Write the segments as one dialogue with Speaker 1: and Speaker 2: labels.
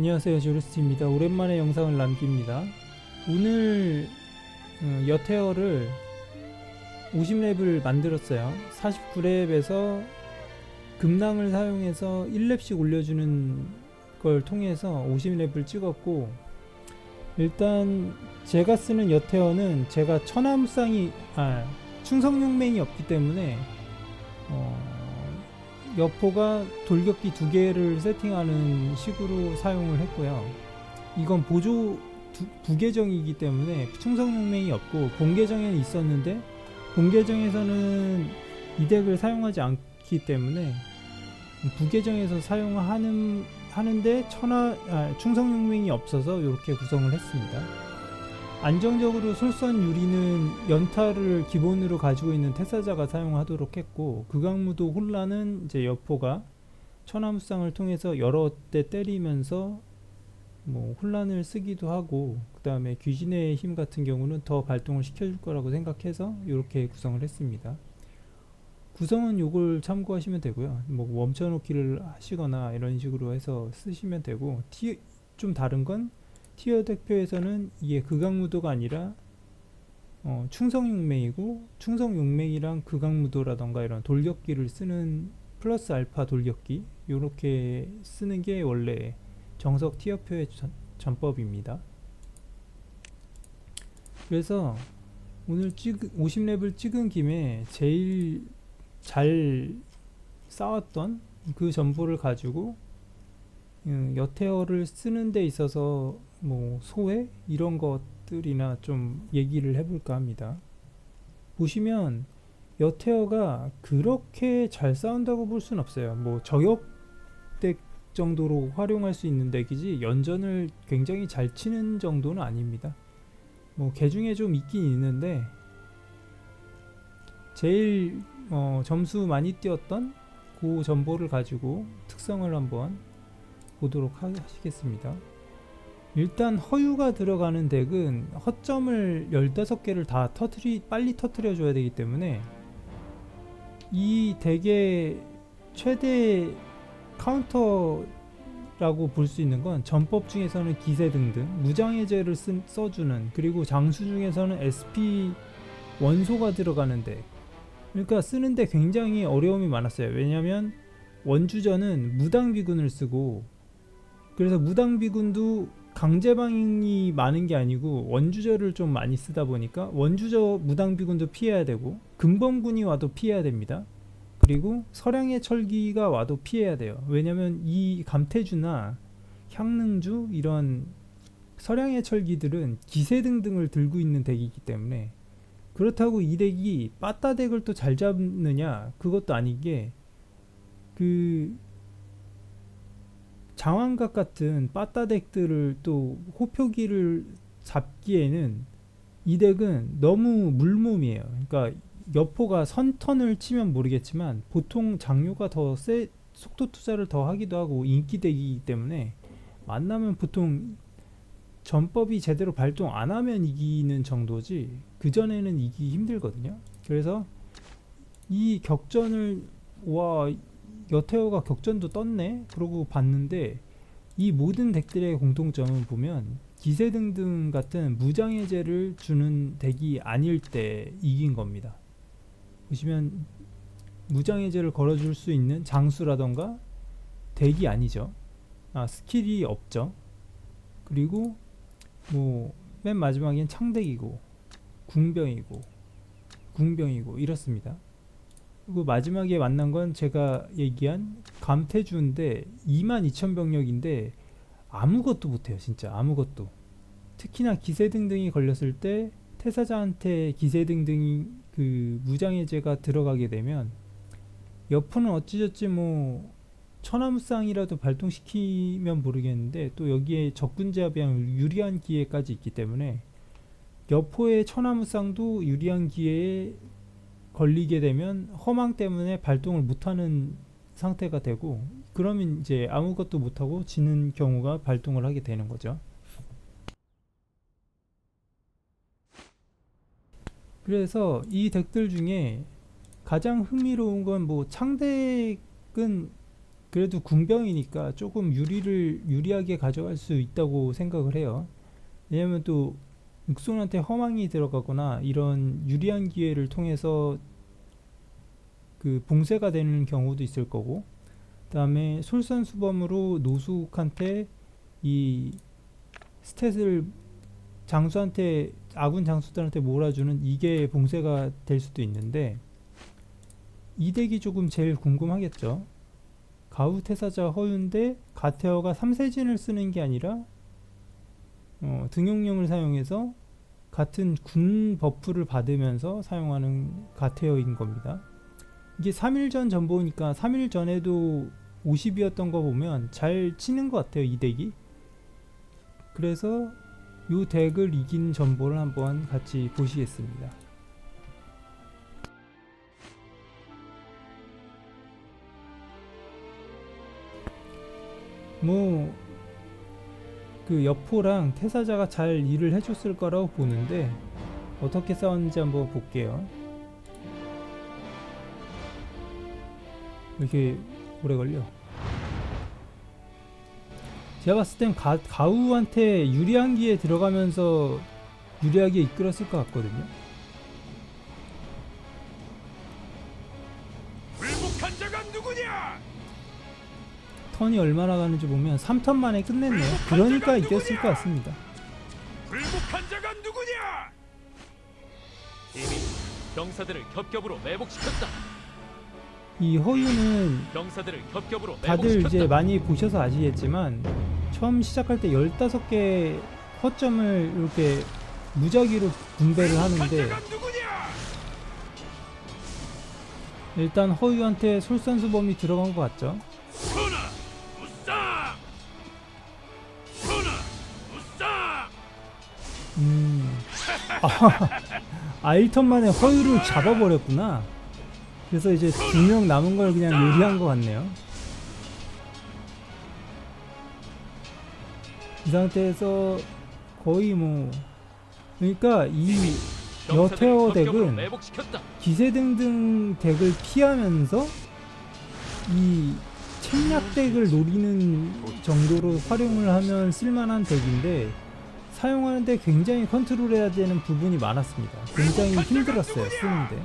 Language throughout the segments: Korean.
Speaker 1: 안녕하세요 조르스입니다. 오랜만에 영상을 남깁니다. 오늘 어, 여테어를 50랩을 만들었어요. 49랩에서 금낭을 사용해서 1랩씩 올려주는 걸 통해서 50랩을 찍었고 일단 제가 쓰는 여테어는 제가 천하무쌍이 아 충성용맹이 없기 때문에 어, 여포가 돌격기 두 개를 세팅하는 식으로 사용을 했고요. 이건 보조 두, 부계정이기 때문에 충성용맹이 없고 본계정에는 있었는데 본계정에서는 이 덱을 사용하지 않기 때문에 부계정에서 사용하는 하는데 천하 아, 충성용맹이 없어서 이렇게 구성을 했습니다. 안정적으로 솔선 유리는 연타를 기본으로 가지고 있는 태사자가 사용하도록 했고 극악무도 혼란은 이제 여포가 천하무쌍을 통해서 여러 대 때리면서 뭐 혼란을 쓰기도 하고 그 다음에 귀신의 힘 같은 경우는 더 발동을 시켜줄 거라고 생각해서 이렇게 구성을 했습니다. 구성은 요걸 참고하시면 되고요. 뭐 멈춰놓기를 하시거나 이런 식으로 해서 쓰시면 되고 티, 좀 다른 건 티어 대표에서는 이게 극악무도가 아니라 어, 충성용맹이고 충성용맹이랑 극악무도라던가 이런 돌격기를 쓰는 플러스 알파 돌격기 요렇게 쓰는 게 원래 정석 티어표의 전, 전법입니다. 그래서 오늘 찍 50렙을 찍은 김에 제일 잘 쌓았던 그 정보를 가지고 음, 여태어를 쓰는 데 있어서 뭐 소외 이런 것들이나 좀 얘기를 해볼까 합니다. 보시면 여태어가 그렇게 잘 싸운다고 볼 수는 없어요. 뭐 저격덱 정도로 활용할 수 있는 덱이지 연전을 굉장히 잘 치는 정도는 아닙니다. 뭐 개중에 좀 있긴 있는데 제일 어, 점수 많이 뛰었던 그 정보를 가지고 특성을 한번 보도록 하, 하시겠습니다. 일단 허유가 들어가는 덱은 허점을 15개를 다 터트리 빨리 터트려 줘야 되기 때문에 이 덱의 최대 카운터라고 볼 수 있는 건 전법 중에서는 기세 등등 무장해제를 쓴, 써주는 그리고 장수 중에서는 SP 원소가 들어가는 덱 그러니까 쓰는데 굉장히 어려움이 많았어요 왜냐면 원주전은 무당 비군을 쓰고 그래서 무당비군도 강제방이 많은 게 아니고 원주저를 좀 많이 쓰다 보니까 원주저 무당비군도 피해야 되고 근범군이 와도 피해야 됩니다. 그리고 서량의 철기가 와도 피해야 돼요. 왜냐면 이 감태주나 향능주 이런 서량의 철기들은 기세 등등을 들고 있는 덱이기 때문에 그렇다고 이 덱이 빠따 덱을 또 잘 잡느냐 그것도 아닌 게그 장황각 같은 빠따 덱들을 또 호표기를 잡기에는 이 덱은 너무 물몸이에요. 그러니까 여포가 선턴을 치면 모르겠지만 보통 장료가 더 세, 속도 투자를 더 하기도 하고 인기 덱이기 때문에 만나면 보통 전법이 제대로 발동 안 하면 이기는 정도지 그 전에는 이기기 힘들거든요. 그래서 이 격전을 와 여태어가 격전도 떴네? 그러고 봤는데 이 모든 덱들의 공통점은 보면 기세 등등 같은 무장해제를 주는 덱이 아닐 때 이긴 겁니다. 보시면 무장해제를 걸어줄 수 있는 장수라던가 덱이 아니죠. 아 스킬이 없죠. 그리고 뭐 맨 마지막엔 창덱이고 궁병이고 궁병이고 이렇습니다 그리고 마지막에 만난 건 제가 얘기한 감태주인데 22,000 병력인데 아무것도 못해요 진짜. 아무것도. 특히나 기세 등등이 걸렸을 때 태사자한테 기세 등등이 그 무장해제가 들어가게 되면 여포는 어찌저찌 뭐 천하무쌍이라도 발동시키면 모르겠는데 또 여기에 적군 제압이랑 유리한 기회까지 있기 때문에 여포의 천하무쌍도 유리한 기회에 걸리게 되면 허망 때문에 발동을 못하는 상태가 되고 그러면 이제 아무것도 못하고 지는 경우가 발동을 하게 되는 거죠. 그래서 이 덱들 중에 가장 흥미로운 건 뭐 창덱은 그래도 궁병이니까 조금 유리를 유리하게 가져갈 수 있다고 생각을 해요. 왜냐면 또 육손한테 허망이 들어가거나 이런 유리한 기회를 통해서 그 봉쇄가 되는 경우도 있을 거고 그 다음에 솔선수범으로 노숙한테 이 스탯을 장수한테 아군 장수들한테 몰아주는 이게 봉쇄가 될 수도 있는데 이 덱이 조금 제일 궁금하겠죠. 가우 태사자 허윤데 가테어가 3세진을 쓰는 게 아니라 어, 등용령을 사용해서 같은 군 버프를 받으면서 사용하는 가테어인 겁니다. 이게 3일 전 전보니까 3일 전에도 50이었던 거 보면 잘 치는 것 같아요 이 덱이. 그래서 이 덱을 이긴 전보를 한번 같이 보시겠습니다. 뭐 그 여포랑 태사자가 잘 일을 해줬을 거라고 보는데 어떻게 싸웠는지 한번 볼게요. 왜 이렇게 오래 걸려? 제가 봤을 땐 가, 가우한테 유리한 기에 들어가면서 유리하게 이끌었을 것 같거든요. 턴이 얼마나 가는지 보면 3턴 만에 끝냈네요. 그러니까 이겼을 것 같습니다.
Speaker 2: 불복한 자가 누구냐?
Speaker 3: 이미 병사들을 겹겹으로 매복시켰다.
Speaker 1: 이 허유는
Speaker 3: 병사들을 겹겹으로
Speaker 1: 다들. 이제 많이 보셔서 아시겠지만 처음 시작할 때 15개 허점을 이렇게 무작위로 분배를 하는데? 일단 허유한테 솔선수범이 들어간 것 같죠. 아, 1턴 만에 허유를 잡아버렸구나. 그래서 이제 두 명 남은 걸 그냥 요리한 것 같네요. 이 상태에서 거의 뭐 그러니까 이 여태어 덱은
Speaker 3: 매복시켰다.
Speaker 1: 기세 등등 덱을 피하면서 이 책략 덱을 노리는 정도로 활용을 하면 쓸만한 덱인데 사용하는데 굉장히 컨트롤해야 되는 부분이 많았습니다. 굉장히 힘들었어요 쓰는데.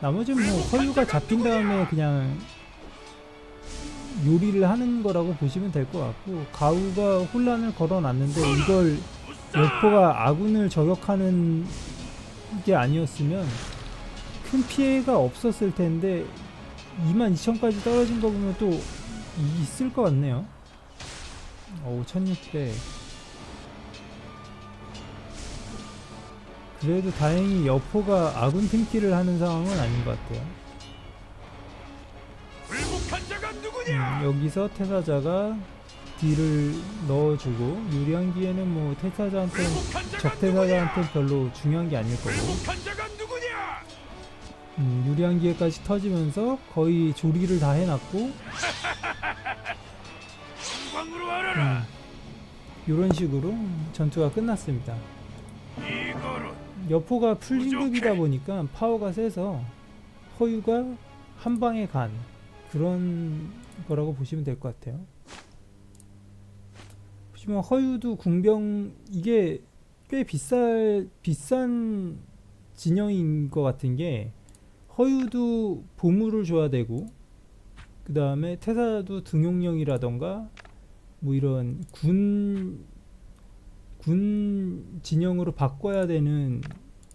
Speaker 1: 나머지는 뭐 허유가 잡힌 다음에 그냥 요리를 하는 거라고 보시면 될 것 같고 가우가 혼란을 걸어놨는데 이걸 여포가 아군을 저격하는 게 아니었으면 큰 피해가 없었을 텐데 22,000까지 떨어진 거 보면 또 있을 것 같네요. 오, 1600. 그래도 다행히 여포가 아군 팀킬을 하는 상황은 아닌 것 같아요. 음, 여기서 태사자가 딜을 넣어주고 유리한 기에는 뭐 태사자한테 적태사자한테 별로 중요한 게 아닐 거고? 음, 유리한 기회까지 터지면서 거의 조리를 다 해놨고. 음, 이런 식으로 전투가 끝났습니다. 여포가 풀진급이다 보니까 파워가 세서 허유가 한 방에 간 그런 거라고 보시면 될 것 같아요. 보시면 허유도 궁병 이게 꽤 비쌀 비싼 진영인 것 같은 게 허유도 보물을 줘야 되고 그 다음에 태사도 등용령이라던가 뭐 이런 군 군 진영으로 바꿔야 되는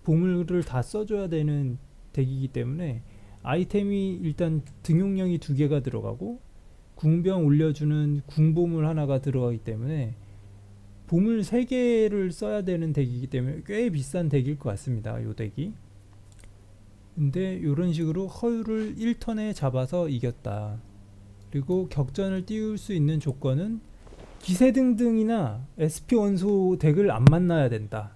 Speaker 1: 보물을 다 써줘야 되는 덱이기 때문에 아이템이 일단 등용령이 두 개가 들어가고 궁병 올려주는 궁보물 하나가 들어가기 때문에 보물 세 개를 써야 되는 덱이기 때문에 꽤 비싼 덱일 것 같습니다. 요 덱이. 근데 이런 식으로 허유를 1턴에 잡아서 이겼다. 그리고 격전을 띄울 수 있는 조건은 기세 등등이나 SP 원소 덱을 안 만나야 된다.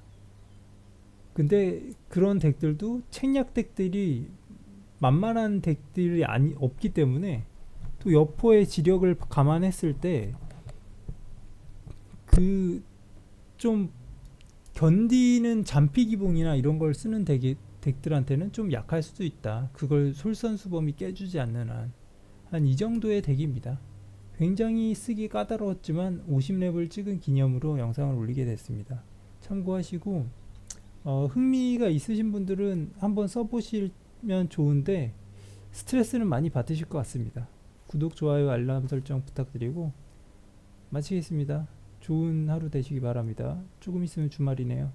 Speaker 1: 근데 그런 덱들도 책략 덱들이 만만한 덱들이 아니 없기 때문에 또 여포의 지력을 감안했을 때 그 좀 견디는 잔피 기봉이나 이런 걸 쓰는 덱이 덱들한테는 좀 약할 수도 있다. 그걸 솔선수범이 깨주지 않는 한. 한 이 정도의 덱입니다. 굉장히 쓰기 까다로웠지만 50렙을 찍은 기념으로 영상을 올리게 됐습니다. 참고하시고 어, 흥미가 있으신 분들은 한번 써보시면 좋은데 스트레스는 많이 받으실 것 같습니다. 구독, 좋아요, 알람 설정 부탁드리고 마치겠습니다. 좋은 하루 되시기 바랍니다. 조금 있으면 주말이네요.